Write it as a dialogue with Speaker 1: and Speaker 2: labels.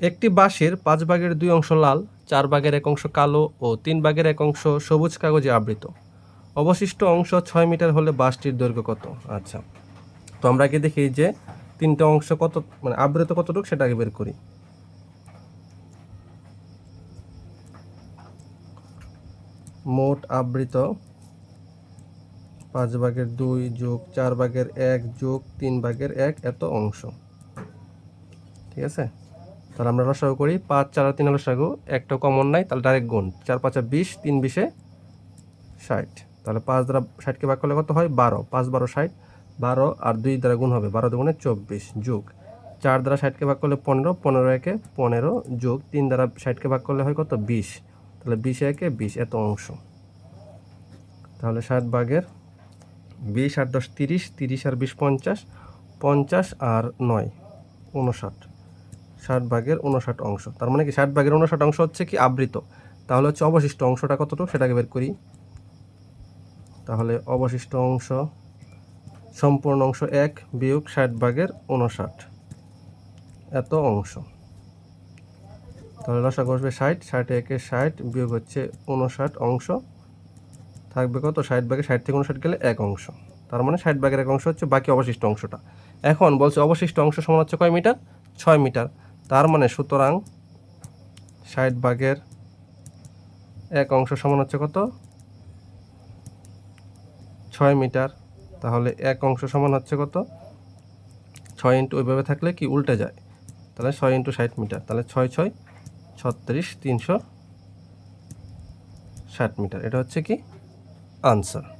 Speaker 1: একটি বাঁশের পাঁচ ভাগের দুই অংশ লাল, চার ভাগের এক অংশ কালো ও তিন ভাগের এক অংশ সবুজ কাগজে আবৃত। অবশিষ্ট অংশ ছয় মিটার হলে বাঁশটির দৈর্ঘ্য কত? আচ্ছা। তো আমরা আগে দেখি যে তিনটা অংশ কত মানে আবৃত কতটুকু সেটা আগে বের করি। মোট আবৃত পাঁচ ভাগের দুই যোগ চার ভাগের এক যোগ তিন ভাগের এক এত অংশ। ঠিক আছে? তাহলে আমরা রসাগু করি পাঁচ, চার আর তিন রসাগু একটা কমন নাই, তাহলে ডাইরেক্ট গুণ। চার, পাঁচা বিশ, তিন, বিশে ষাট। তাহলে পাঁচ দ্বারা ষাটকে ভাগ করলে কত হয়? বারো। পাঁচ, বারো, ষাট। বারো আর দুই দ্বারা গুণ হবে। বারো দুগুণে চব্বিশ যোগ। চার দ্বারা ষাটকে ভাগ করলে পনেরো পনেরো একে পনেরো যোগ। তিন দ্বারা ষাটকে ভাগ করলে হয় কত? বিশ। তাহলে বিশ একে বিশ এত অংশ। তাহলে ষাট ভাগের বিশ আর দশ তিরিশ তিরিশ আর বিশ পঞ্চাশ পঞ্চাশ আর নয়, উনষাট। ষাট ভাগের উনষাট অংশ। তার মানে কি ষাট ভাগের উনষাট অংশ হচ্ছে কি আবৃত। তাহলে হচ্ছে অবশিষ্ট অংশটা কতটুকু? সেটাকে বের করি। তাহলে অবশিষ্ট অংশ, সম্পূর্ণ অংশ এক বিয়োগ ষাট ভাগের উনষাট এত অংশ। তাহলে রসা বসবে ষাট ষাট একে ষাট বিয়োগ হচ্ছে উনষাট অংশ। থাকবে কত? ষাট ভাগে ষাট থেকে উনষাট গেলে এক অংশ। তার মানে ষাট ভাগের এক অংশ হচ্ছে বাকি অবশিষ্ট অংশটা। এখন বলছে অবশিষ্ট অংশ সমান হচ্ছে কয় মিটার? ছয় মিটার। তার মানে সুতরাং ষাট ভাগের এক অংশ সমান হচ্ছে কত? ছয় মিটার। তাহলে এক অংশ সমান হচ্ছে কত? ছয় ইন্টু ওইভাবে থাকলে কি উল্টে যায়? তাহলে ছয় ইন্টু ষাট মিটার। তাহলে ছয় ছয়, ছত্রিশ, তিনশো ষাট মিটার। এটা হচ্ছে কি? আনসার।